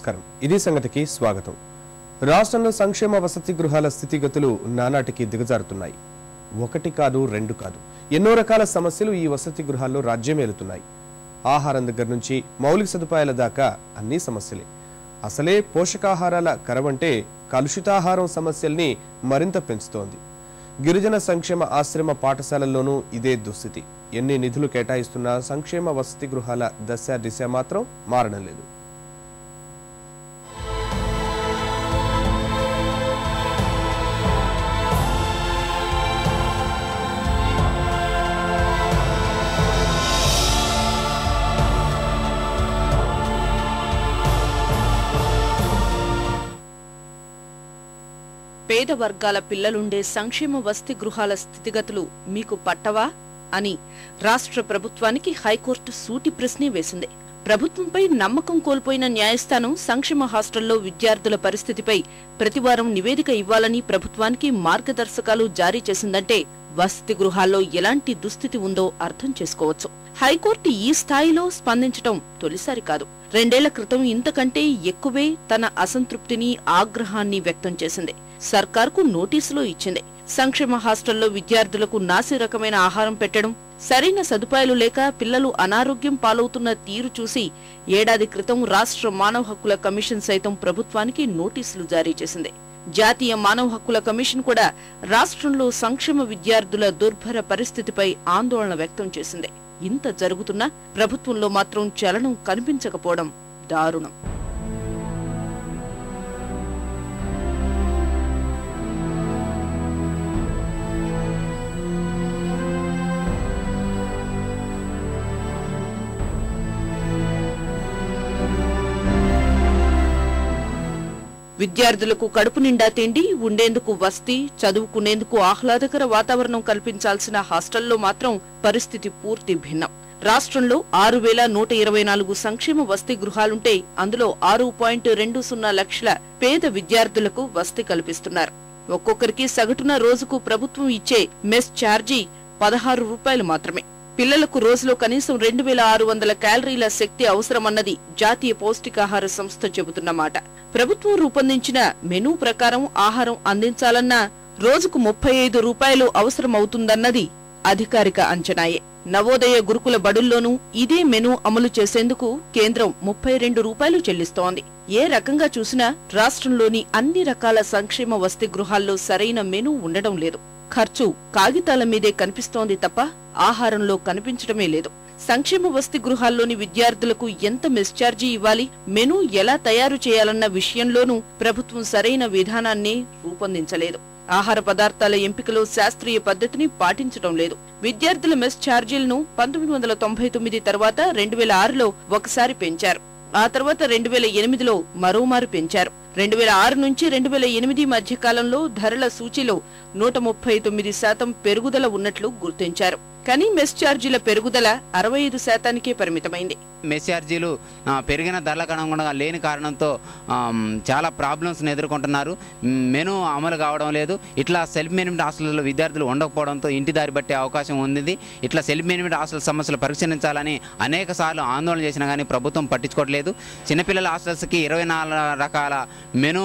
నమస్కారం. ఇది సంగతికి స్వాగతం. రాష్ట్రంలో సంక్షేమ వసతి గృహాల స్థితిగతులు నానాటికి దిగజారుతున్నాయి. ఒకటి కాదు రెండు కాదు. ఎన్నో రకాల సమస్యలు ఈ వసతి గృహాల్లో రాజ్యమేలుతున్నాయి ఆహారం దగ్గర నుంచి మౌలిక సదుపాయాల దాకా అన్ని సమస్యలే. అసలే పోషకాహారాల కరవంటే కలుషితాహారం సమస్యల్ని మరింత పెంచుతోంది. గిరిజన సంక్షేమ ఆశ్రమ పాఠశాలల్లోనూ ఇదే దుస్థితి. ఎన్ని నిధులు కేటాయిస్తున్నా సంక్షేమ వసతి గృహాల దశ దిశ మాత్రం మారడం లేదు. పేద వర్గాల పిల్లలుండే సంక్షేమ వసతి గృహాల స్థితిగతులు మీకు పట్టవా? అని రాష్ట్ర ప్రభుత్వానికి హైకోర్టు సూటి ప్రశ్నే వేసింది. ప్రభుత్వంపై నమ్మకం కోల్పోయిన న్యాయస్థానం సంక్షేమ హాస్టల్లో విద్యార్థుల పరిస్థితిపై ప్రతివారం నివేదిక ఇవ్వాలని ప్రభుత్వానికి మార్గదర్శకాలు జారీ చేసిందంటే వసతి గృహాల్లో ఎలాంటి దుస్థితి ఉందో అర్థం చేసుకోవచ్చు. హైకోర్టు ఈ స్థాయిలో స్పందించటం తొలిసారి కాదు. రెండేళ్ళ క్రితం ఇంతకంటే ఎక్కువే తన అసంతృప్తిని ఆగ్రహాన్ని వ్యక్తం చేసింది. సర్కార్కు నోటీసులో ఇచ్చింది. సంక్షేమ హాస్టల్లో విద్యార్థులకు నాసి రకమైన ఆహారం పెట్టడం సరైన సదుపాయాలు లేక పిల్లలు అనారోగ్యం పాలవుతున్న తీరు చూసి ఏడాది క్రితం రాష్ట్ర మానవ హక్కుల కమిషన్ సైతం ప్రభుత్వానికి నోటీసులు జారీ చేసింది. జాతీయ మానవ హక్కుల కమిషన్ కూడా రాష్ట్రంలో సంక్షేమ విద్యార్థుల దుర్భర పరిస్థితిపై ఆందోళన వ్యక్తం చేసింది. ఇంత జరుగుతున్నా ప్రభుత్వంలో మాత్రం చలనం కనిపించకపోవడం దారుణం. విద్యార్థులకు కడుపు నిండా తిండి ఉండేందుకు వసతి చదువుకునేందుకు ఆహ్లాదకర వాతావరణం కల్పించాల్సిన హాస్టల్లో మాత్రం పరిస్థితి పూర్తి భిన్నం. రాష్ట్రంలో ఆరు వేల నూట ఇరవై నాలుగు సంక్షేమ వసతి గృహాలుంటే అందులో ఆరు పాయింట్ రెండు సున్నా లక్షల పేద విద్యార్థులకు వసతి కల్పిస్తున్నారు. ఒక్కొక్కరికి సగటున రోజుకు ప్రభుత్వం ఇచ్చే మెస్ ఛార్జీ పదహారు రూపాయలు మాత్రమే. పిల్లలకు రోజులో కనీసం రెండు వేల ఆరు వందల క్యాలరీల శక్తి అవసరమన్నది జాతీయ పౌష్టికాహార సంస్థ చెబుతున్న మాట ప్రభుత్వం రూపొందించిన మెనూ ప్రకారం ఆహారం అందించాలన్నా రోజుకు ముప్పై ఐదు రూపాయలు అవసరమవుతుందన్నది అధికారిక అంచనాయే. నవోదయ గురుకుల బడుల్లోనూ ఇదే మెనూ అమలు చేసేందుకు కేంద్రం ముప్పై రెండు రూపాయలు చెల్లిస్తోంది. ఏ రకంగా చూసినా రాష్ట్రంలోని అన్ని రకాల సంక్షేమ వసతి గృహాల్లో సరైన మెనూ ఉండడం లేదు. ఖర్చు కాగితాల మీదే కనిపిస్తోంది తప్ప ఆహారంలో కనిపించడమే లేదు. సంక్షేమ వసతి గృహాల్లోని విద్యార్థులకు ఎంత మెస్ఛార్జీ ఇవ్వాలి? మెనూ ఎలా తయారు చేయాలన్న విషయంలోనూ ప్రభుత్వం సరైన విధానాన్ని రూపొందించలేదు. ఆహార పదార్థాల ఎంపికలో శాస్త్రీయ పద్ధతిని పాటించడం లేదు. విద్యార్థుల మెస్ ఛార్జీలను పంతొమ్మిది వందల తొంభై తొమ్మిది తర్వాత రెండు వేల ఆరులో ఒకసారి పెంచారు. ఆ తర్వాత రెండు వేల ఎనిమిదిలో మరోమారు పెంచారు. రెండు వేల ఆరు నుంచి రెండు వేల ఎనిమిది మధ్య కాలంలో ధరల సూచిలో నూట ముప్పై తొమ్మిది శాతం పెరుగుదల ఉన్నట్లు గుర్తించారు. కానీ మెస్ ఛార్జీల పెరుగుదల అరవై ఐదు శాతానికే పరిమితమైంది. మెస్ ఛార్జీలు పెరిగిన ధరలకు అనుగుణంగా లేని కారణంతో చాలా ప్రాబ్లమ్స్ని ఎదుర్కొంటున్నారు. మెను మెనూ అమలు కావడం లేదు. ఇట్లా సెల్ఫ్ మేనేజ్మెంట్ హాస్టల్లో విద్యార్థులు ఉండకపోవడంతో ఇంటి దారి పట్టే అవకాశం ఉంది. ఇట్లా సెల్ఫ్ మేనేజ్మెంట్ హాస్టల్ సమస్యలు పరిశీలించాలని అనేక సార్లు ఆందోళన చేసినా కానీ ప్రభుత్వం పట్టించుకోవట్లేదు. చిన్నపిల్లల హాస్టల్స్కి ఇరవై నాలుగు రకాల మెను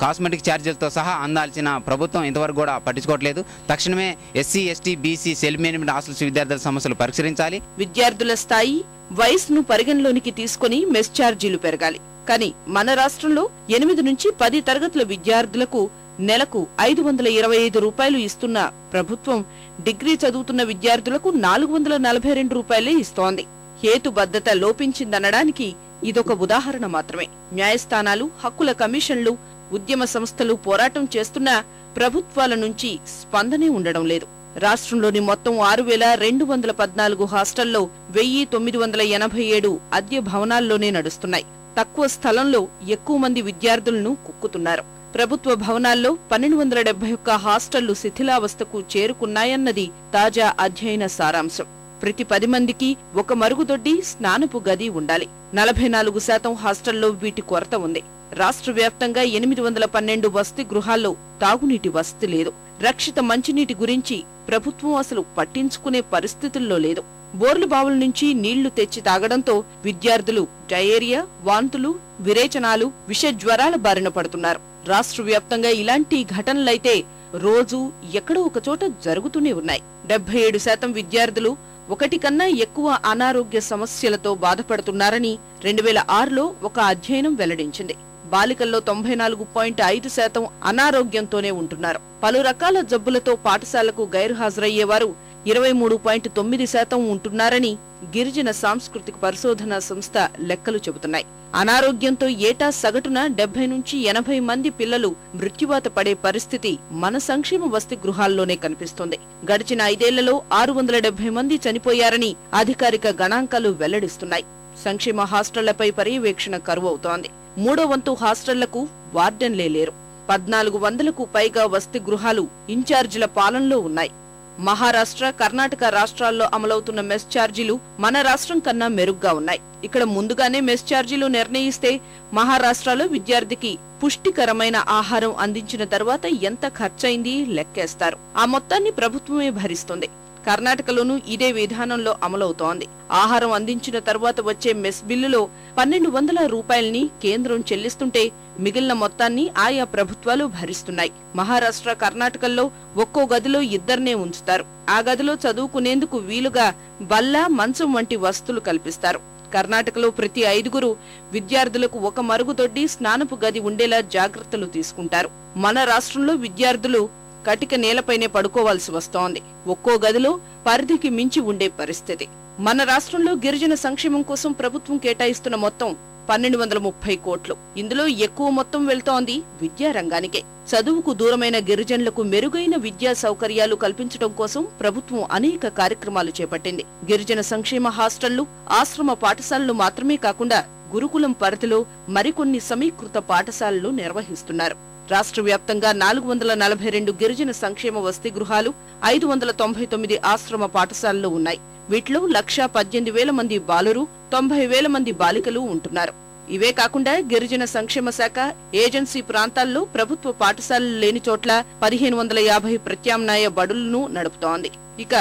కాస్మెటిక్ ఛార్జీలతో సహా అందాల్సిన ప్రభుత్వం ఇంతవరకు కూడా పట్టించుకోవట్లేదు. తక్షణమే SC ST BC self management hostels విద్యార్థుల సమస్యలు పరిష్కరించాలి. విద్యార్థుల స్థాయి వయసును పరిగణలోనికి తీసుకుని మెస్ ఛార్జీలు పెరగాలి. కానీ మన రాష్ట్రంలో ఎనిమిది నుంచి పది తరగతుల విద్యార్థులకు నెలకు ఐదు వందల ఇరవై ఐదు రూపాయలు ఇస్తున్న ప్రభుత్వం డిగ్రీ చదువుతున్న విద్యార్థులకు నాలుగు వందల నలభై రెండు రూపాయలే ఇస్తోంది. హేతుబద్ధత లోపించిందనడానికి ఇదొక ఉదాహరణ మాత్రమే. న్యాయస్థానాలు హక్కుల కమిషన్లు ఉద్యమ సంస్థలు పోరాటం చేస్తున్నా ప్రభుత్వాల నుంచి స్పందనే ఉండడం లేదు. రాష్ట్రంలోని మొత్తం ఆరు వేల రెండు వందల పద్నాలుగు హాస్టల్లో వెయ్యి తొమ్మిది వందల ఎనభై ఏడు అద్దె భవనాల్లోనే నడుస్తున్నాయి. తక్కువ స్థలంలో ఎక్కువ మంది విద్యార్థులను కుక్కుతున్నారు. ప్రభుత్వ భవనాల్లో పన్నెండు వందల డెబ్బై ఒక్క హాస్టళ్ళు శిథిలావస్థకు చేరుకున్నాయన్నది తాజా అధ్యయన సారాంశం. ప్రతి పది మందికి ఒక మరుగుదొడ్డి స్నానపు గది ఉండాలి. నలభై నాలుగు శాతం హాస్టల్లో వీటి కొరత ఉంది. రాష్ట్ర వ్యాప్తంగా ఎనిమిది వందల పన్నెండు వసతి గృహాల్లో తాగునీటి వసతి లేదు. రక్షిత మంచినీటి గురించి ప్రభుత్వం అసలు పట్టించుకునే పరిస్థితుల్లో లేదు. బోర్లు బావుల నుంచి నీళ్ళు తెచ్చి తాగడంతో విద్యార్థులు డయేరియా వాంతులు విరేచనాలు విష జ్వరాల బారిన పడుతున్నారు. రాష్ట్ర వ్యాప్తంగా ఇలాంటి ఘటనలైతే రోజు ఎక్కడో ఒకచోట జరుగుతూనే ఉన్నాయి. డెబ్బై ఏడు శాతం విద్యార్థులు ఒకటి కన్నా ఎక్కువ అనారోగ్య సమస్యలతో బాధపడుతున్నారని రెండు వేల ఆరులో ఒక అధ్యయనం వెల్లడించింది. బాలికల్లో తొంభై నాలుగు పాయింట్ ఐదు శాతం అనారోగ్యంతోనే ఉంటున్నారు. పలు రకాల జబ్బులతో పాఠశాలకు గైర్హాజరయ్యేవారు ఇరవై మూడు పాయింట్ తొమ్మిది శాతం ఉంటున్నారని గిరిజన సాంస్కృతిక పరిశోధన సంస్థ లెక్కలు చెబుతున్నాయి. అనారోగ్యంతో ఏటా సగటున డెబ్బై నుంచి ఎనభై మంది పిల్లలు మృత్యువాత పడే పరిస్థితి మన సంక్షేమ వసతి గృహాల్లోనే కనిపిస్తోంది. గడిచిన ఐదేళ్ళలో ఆరు వందల డెబ్బై మంది చనిపోయారని అధికారిక గణాంకాలు వెల్లడిస్తున్నాయి. సంక్షేమ హాస్టళ్ళపై పర్యవేక్షణ కరువవుతోంది. మూడో వంతు హాస్టళ్ళకు వార్డెన్లే లేరు. పద్నాలుగు వందలకు పైగా వసతి గృహాలు ఇన్ఛార్జీల పాలనలో ఉన్నాయి. మహారాష్ట్ర కర్ణాటక రాష్ట్రాల్లో అమలవుతున్న మెస్ ఛార్జీలు మన రాష్ట్రం కన్నా మెరుగ్గా ఉన్నాయి. ఇక్కడ ముందుగానే మెస్ ఛార్జీలు నిర్ణయిస్తే మహారాష్ట్రలో విద్యార్థికి పుష్టికరమైన ఆహారం అందించిన తర్వాత ఎంత ఖర్చయింది లెక్కేస్తారు. ఆ మొత్తాన్ని ప్రభుత్వమే భరిస్తుంది. కర్ణాటకలోనూ ఇదే విధానంలో అమలవుతోంది. ఆహారం అందించిన తర్వాత వచ్చే మెస్ బిల్లులో పన్నెండు వందల రూపాయల్ని కేంద్రం చెల్లిస్తుంటే మిగిలిన మొత్తాన్ని ఆయా ప్రభుత్వాలు భరిస్తున్నాయి. మహారాష్ట్ర కర్ణాటకల్లో ఒక్కో గదిలో ఇద్దరినే ఉంచుతారు. ఆ గదిలో చదువుకునేందుకు వీలుగా బల్ల మంచం వంటి వస్తువులు కల్పిస్తారు. కర్ణాటకలో ప్రతి ఐదుగురు విద్యార్థులకు ఒక మరుగుదొడ్డి స్నానపు గది ఉండేలా జాగ్రత్తలు తీసుకుంటారు. మన రాష్ట్రంలో విద్యార్థులు కటిక నేలపైనే పడుకోవాల్సి వస్తోంది. ఒక్కో గదిలో పరిధికి మించి ఉండే పరిస్థితి. మన రాష్ట్రంలో గిరిజన సంక్షేమం కోసం ప్రభుత్వం కేటాయిస్తున్న మొత్తం పన్నెండు వందల ముప్పై కోట్లు. ఇందులో ఎక్కువ మొత్తం వెళ్తోంది విద్యారంగానికే. చదువుకు దూరమైన గిరిజనులకు మెరుగైన విద్యా సౌకర్యాలు కల్పించడం కోసం ప్రభుత్వం అనేక కార్యక్రమాలు చేపట్టింది. గిరిజన సంక్షేమ హాస్టళ్ళు ఆశ్రమ పాఠశాలలు మాత్రమే కాకుండా గురుకులం పరిధిలో మరికొన్ని సమీకృత పాఠశాలలు నిర్వహిస్తున్నారు. రాష్ట్ర వ్యాప్తంగా నాలుగు వందల నలభై రెండు గిరిజన సంక్షేమ వసతి గృహాలు ఐదు వందల తొంభై తొమ్మిది ఆశ్రమ పాఠశాలలు ఉన్నాయి. వీటిలో లక్షా పద్దెనిమిది వేల మంది బాలురు తొంభై వేల మంది బాలికలు ఉంటున్నారు. ఇవే కాకుండా గిరిజన సంక్షేమ శాఖ ఏజెన్సీ ప్రాంతాల్లో ప్రభుత్వ పాఠశాలలు లేని చోట్ల పదిహేను వందల యాభై ప్రత్యామ్నాయ బడులను నడుపుతోంది. ఇక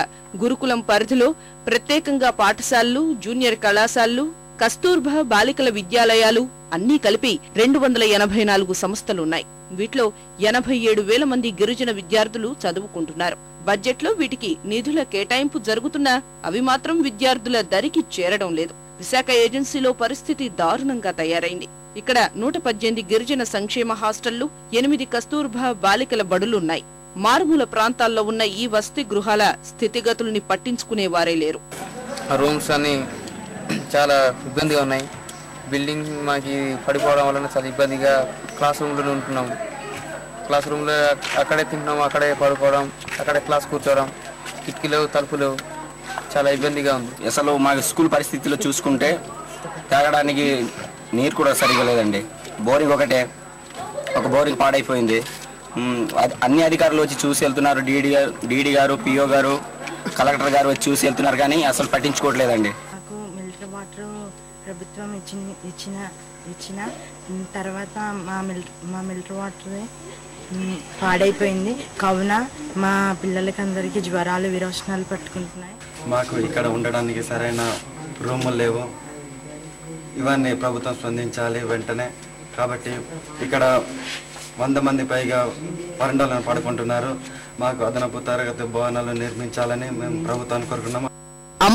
గురుకులం పరిధిలో ప్రత్యేకంగా పాఠశాలలు జూనియర్ కళాశాలలు కస్తూర్బా బాలికల విద్యాలయాలు అన్నీ కలిపి రెండు వందల ఎనభై నాలుగు సంస్థలున్నాయి. వీటిలో ఎనభై ఏడు వేల మంది గిరిజన విద్యార్థులు చదువుకుంటున్నారు. బడ్జెట్లో వీటికి నిధుల కేటాయింపు జరుగుతున్నా అవి మాత్రం విద్యార్థుల దరికి చేరడం లేదు. విశాఖ ఏజెన్సీలో పరిస్థితి దారుణంగా తయారైంది. ఇక్కడ నూట పద్దెనిమిది గిరిజన సంక్షేమ హాస్టళ్ళు ఎనిమిది కస్తూర్బా బాలికల బడులున్నాయి. మారుమూల ప్రాంతాల్లో ఉన్న ఈ వసతి గృహాల స్థితిగతుల్ని పట్టించుకునే వారే లేరు రూమ్స్ అని చాలా ఇబ్బందిగా ఉన్నాయి. బిల్డింగ్ మాకు పడిపోవడం వలన చాలా ఇబ్బందిగా క్లాస్ రూమ్లో ఉంటున్నాం క్లాస్ రూమ్లో అక్కడే తింటున్నాం అక్కడే పడుకోవడం అక్కడే క్లాస్ కూర్చోవడం కిటికీలు తలుపులు చాలా ఇబ్బందిగా ఉంది. అసలు మా స్కూల్ పరిస్థితిలో చూసుకుంటే తాగడానికి నీరు కూడా సరిగా లేదండి. బోరింగ్ ఒకటే. ఒక బోరింగ్ పాడైపోయింది. అన్ని అధికారులు వచ్చి చూసి వెళ్తున్నారు. డీడీ గారు డీడీ గారు పిఓ గారు కలెక్టర్ గారు వచ్చి చూసి వెళ్తున్నారు కానీ అసలు పట్టించుకోవట్లేదండి. ప్రభుత్వం ఇచ్చిన ఇచ్చిన ఇచ్చిన తర్వాత మా మిల్ మా మిల్టర్ వాటర్ పాడైపోయింది. కావున మా పిల్లలకి అందరికీ జ్వరాలు విరోచనాలు పట్టుకుంటున్నాయి. మాకు ఇక్కడ ఉండడానికి సరైన రూములు లేవు. ఇవన్నీ ప్రభుత్వం స్పందించాలి వెంటనే. కాబట్టి ఇక్కడ వంద మంది పైగా వరండాలను పడుకుంటున్నారు. మాకు అదనపు తరగతి భవనాలు నిర్మించాలని మేము ప్రభుత్వాన్ని కోరుకున్నాము.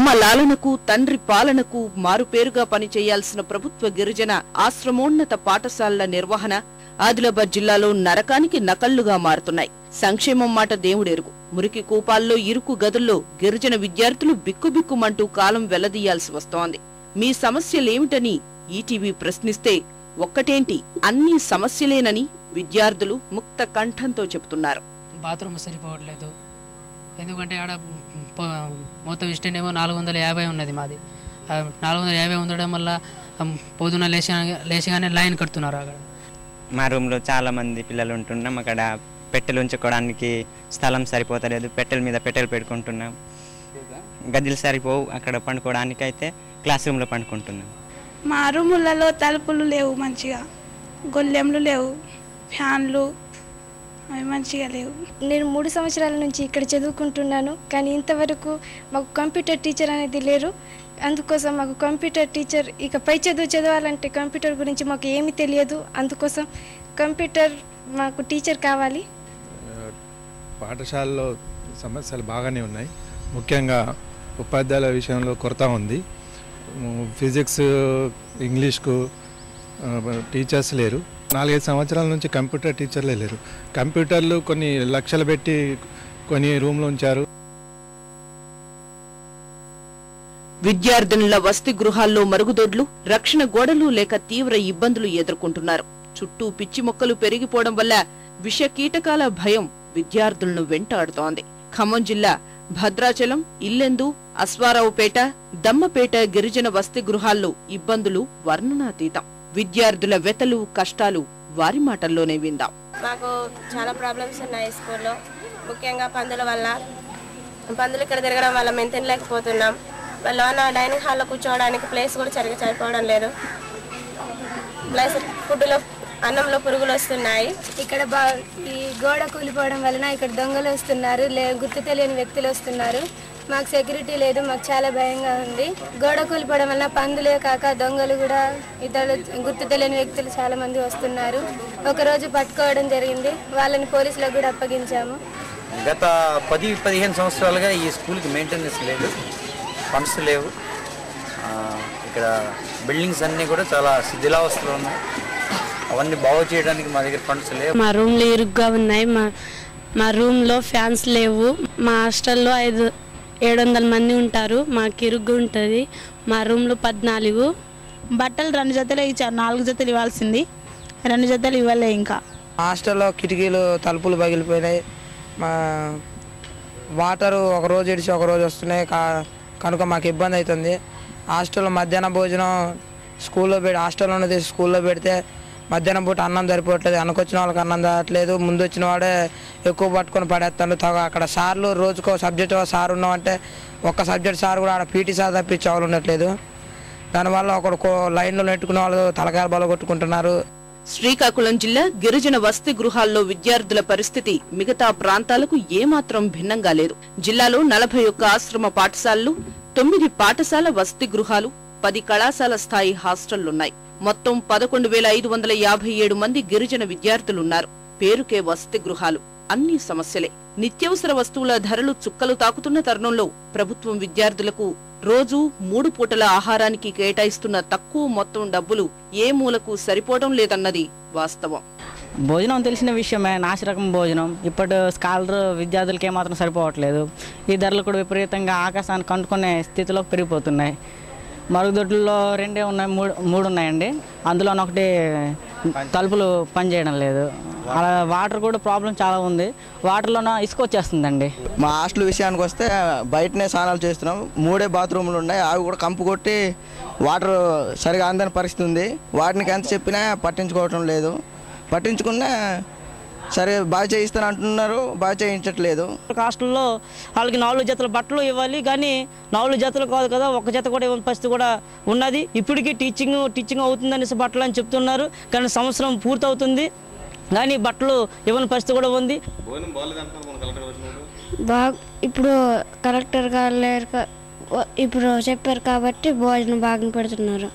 అమ్మ లాలనకు తండ్రి పాలనకు మారుపేరుగా పనిచేయాల్సిన ప్రభుత్వ గిరిజన ఆశ్రమోన్నత పాఠశాలల నిర్వహణ ఆదిలాబాద్ జిల్లాలో నరకానికి నకళ్ళుగా మారుతున్నాయి. సంక్షేమం మాట దేవుడెరుగు. మురికి కూపాల్లో ఇరుకు గదుల్లో గిరిజన విద్యార్థులు బిక్కుబిక్కుమంటూ కాలం వెల్లదీయాల్సి వస్తోంది. మీ సమస్యలేమిటని ఈటీవీ ప్రశ్నిస్తే ఒక్కటేంటి? అన్ని సమస్యలేనని విద్యార్థులు ముక్త కంఠంతో చెబుతున్నారు. బాత్రూమ్ సరిపోవట్లేదు. ఎందుకంటే ఆడ మొత్తం ఇష్టం ఏమో నాలుగు వందల యాభై ఉన్నది మాది. నాలుగు వందల యాభై ఉండడం వల్ల పొద్దున లేచి లేచిగానే లైన్ కడుతున్నారు అక్కడ మా రూమ్లో చాలా మంది పిల్లలు ఉంటున్నాం. అక్కడ పెట్టెలు ఉంచుకోవడానికి స్థలం సరిపోతలేదు. పెట్టెల మీద పెట్టెలు పెట్టుకుంటున్నాం. గదిలు సరిపోవు. అక్కడ పండుకోవడానికి అయితే క్లాస్ రూమ్లో పండుకుంటున్నాం. మా రూములలో తలుపులు లేవు మంచిగా. గొల్లెంలు లేవు. ఫ్యాన్లు అవి మంచిగా లేవు. నేను మూడు సంవత్సరాల నుంచి ఇక్కడ చదువుకుంటున్నాను కానీ ఇంతవరకు మాకు కంప్యూటర్ టీచర్ అనేది లేరు. అందుకోసం మాకు కంప్యూటర్ టీచర్ ఇక పై చదువు చదవాలంటే కంప్యూటర్ గురించి మాకు ఏమీ తెలియదు. అందుకోసం కంప్యూటర్ మాకు టీచర్ కావాలి. పాఠశాలలో సమస్యలు బాగానే ఉన్నాయి. ముఖ్యంగా ఉపాధ్యాయుల విషయంలో కొరత ఉంది. ఫిజిక్స్ ఇంగ్లీష్కు టీచర్స్ లేరు. నాలుగైదు సంవత్సరాల నుంచి కంప్యూటర్ టీచర్లే లేరు. కంప్యూటర్లు కొన్ని లక్షలు పెట్టి కొన్ని రూమ్లు ఉంచారు. విద్యార్థినుల వసతి గృహాల్లో మరుగుదొడ్లు రక్షణ గోడలు లేక తీవ్ర ఇబ్బందులు ఎదుర్కొంటున్నారు. చుట్టూ పిచ్చి మొక్కలు పెరిగిపోవడం వల్ల విష కీటకాల భయం విద్యార్థులను వెంటాడుతోంది. ఖమ్మం జిల్లా భద్రాచలం ఇల్లెందు అశ్వారావుపేట దమ్మపేట గిరిజన వసతి గృహాల్లో ఇబ్బందులు వర్ణనాతీతం. విద్యార్థుల వెతలు కష్టాలు వారి మాటల్లోనే విందాం. మాకు చాలా ప్రాబ్లమ్స్ ఉన్నాయి స్కూల్లో. ముఖ్యంగా పందుల వల్ల. పందులు ఇక్కడ తిరగడం వల్ల మేము తినలేకపోతున్నాం. లోన డైనింగ్ హాల్లో కూర్చోవడానికి ప్లేస్ కూడా సరిగ్గా సరిపోవడం లేదు. ప్లస్ ఫుడ్లో అన్నంలో పురుగులు వస్తున్నాయి. ఇక్కడ బా ఈ గోడ కూలిపోవడం వలన ఇక్కడ దొంగలు వస్తున్నారు లే గుర్తు తెలియని వ్యక్తులు వస్తున్నారు. మాకు సెక్యూరిటీ లేదు మాకు చాలా భయంగా ఉంది. గోడ కూలిపోవడం వలన పందులే కాక దొంగలు కూడా ఇతరులు గుర్తు తెలియని వ్యక్తులు చాలా మంది వస్తున్నారు. ఒకరోజు పట్టుకోవడం జరిగింది. వాళ్ళని పోలీసులకు కూడా అప్పగించాము. గత పది పదిహేను సంవత్సరాలుగా ఈ స్కూల్కి మెయింటెనెన్స్ లేదు ఫండ్స్ లేవు. ఆ, ఇక్కడ బిల్డింగ్స్ అన్నీ కూడా చాలా శిథిలావస్థలో ఉన్నాయి. అవన్నీ బాగు చేయడానికి మా దగ్గర ఫండ్స్ లేవు. మా రూమ్లు ఇరుగ్గా ఉన్నాయి. మా మా రూమ్లో ఫ్యాన్స్ లేవు. మా హాస్టల్లో ఐదు ఏడు వందల మంది ఉంటారు. మాకు ఇరుగ్గా ఉంటుంది. మా రూమ్లో పద్నాలుగు. బట్టలు రెండు జతలు ఇచ్చారు. నాలుగు జతలు ఇవ్వాల్సింది. రెండు జతలు ఇవ్వలే ఇంకా. హాస్టల్లో కిటికీలు తలుపులు పగిలిపోయినాయి. మా వాటర్ ఒక రోజు ఇడిచి ఒక రోజు వస్తున్నాయి. కా కనుక మాకు ఇబ్బంది అవుతుంది. హాస్టల్లో మధ్యాహ్న భోజనం స్కూల్లో పెట్టి హాస్టల్లో ఉన్నది స్కూల్లో పెడితే మధ్యాహ్నం పూట అన్నం సరిపోవట్లేదు అనుకొచ్చిన వాళ్ళకి అన్నం రావట్లేదు ముందు వచ్చిన వాడే ఎక్కువ పట్టుకొని పడేస్తాడు. తగ అక్కడ సార్లు రోజుకో సబ్జెక్ట్ సార్ ఉన్నామంటే ఒక్క సబ్జెక్ట్ సార్ కూడా ఆడ పీటీ సార్ తప్పించే వాళ్ళు ఉండట్లేదు. దానివల్ల ఒకడు కో- లైన్లో నెట్టుకునే వాళ్ళు తలకాయలు బలగొట్టుకుంటున్నారు. శ్రీకాకుళం జిల్లా గిరిజన వసతి గృహాల్లో విద్యార్థుల పరిస్థితి మిగతా ప్రాంతాలకు ఏమాత్రం భిన్నంగా లేదు. జిల్లాలో నలభై ఒక్క ఆశ్రమ పాఠశాలలు తొమ్మిది పాఠశాల వసతి గృహాలు పది కళాశాల స్థాయి హాస్టళ్ళున్నాయి. మొత్తం పదకొండు వేల ఐదు వందల యాభై ఏడు మంది గిరిజన విద్యార్థులున్నారు. పేరుకే వసతి గృహాలు. అన్ని సమస్యలే. నిత్యావసర వస్తువుల ధరలు చుక్కలు తాకుతున్న తరుణంలో ప్రభుత్వం విద్యార్థులకు రోజూ మూడు పూటల ఆహారానికి కేటాయిస్తున్న తక్కువ మొత్తం డబ్బులు ఏ మూలకు సరిపోవడం లేదన్నది వాస్తవం. భోజనం తెలిసిన విషయమే నాశరకం భోజనం. ఇప్పటి స్కాలర్ విద్యార్థులకి ఏమాత్రం సరిపోవట్లేదు. ఈ ధరలు కూడా విపరీతంగా ఆకాశాన్ని కంటుకునే స్థితిలో పెరిగిపోతున్నాయి. మరుగుదొడ్లలో రెండే ఉన్నాయి మూడు మూడు ఉన్నాయండి. అందులో ఒకటి తలుపులు పనిచేయడం లేదు. అలా వాటర్ కూడా ప్రాబ్లం చాలా ఉంది. వాటర్లోన ఇసుక వచ్చేస్తుందండి. మా హాస్టల్ విషయానికి వస్తే బయటనే స్నానాలు చేస్తున్నాం. మూడే బాత్రూములు ఉన్నాయి. అవి కూడా కంపు కొట్టి వాటర్ సరిగా అందని పరిస్థితి ఉంది. వాటిని ఎంత చెప్పినా పట్టించుకోవటం లేదు. పట్టించుకున్నా సరే బాగా చేయిస్తాను అంటున్నారు బాగా చేయించట్లేదు. హాస్టల్లో వాళ్ళకి నాలుగు జతల బట్టలు ఇవ్వాలి కానీ నాలుగు జతలు కాదు కదా ఒక జత కూడా ఇవ్వని పరిస్థితి కూడా ఉన్నది. ఇప్పటికీ టీచింగ్ టీచింగ్ అవుతుందనేసి బట్టలు అని చెప్తున్నారు కానీ సంవత్సరం పూర్తవుతుంది కానీ బట్టలు ఇవ్వని పరిస్థితి కూడా ఉంది. బాగా ఇప్పుడు కలెక్టర్ గారు లేరు ఇప్పుడు చెప్పారు కాబట్టి భోజనం బాగా పెడుతున్నారు.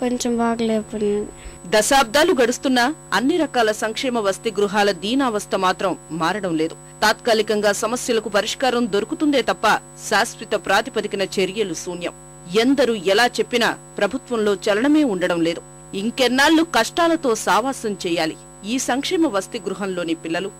కొంచెం బాగలేకపోయినది దశాబ్దాలు గడుస్తున్నా అన్ని రకాల సంక్షేమ వసతి గృహాల దీనావస్థ మాత్రం మారడం లేదు. తాత్కాలికంగా సమస్యలకు పరిష్కారం దొరుకుతుందే తప్ప శాశ్వత ప్రాతిపదికన చర్యలు శూన్యం. ఎందరూ ఎలా చెప్పినా ప్రభుత్వంలో చలనమే ఉండడం లేదు. ఇంకెన్నాళ్ళు కష్టాలతో సావాసం చేయాలి. ఈ సంక్షేమ వసతి గృహంలోని పిల్లలు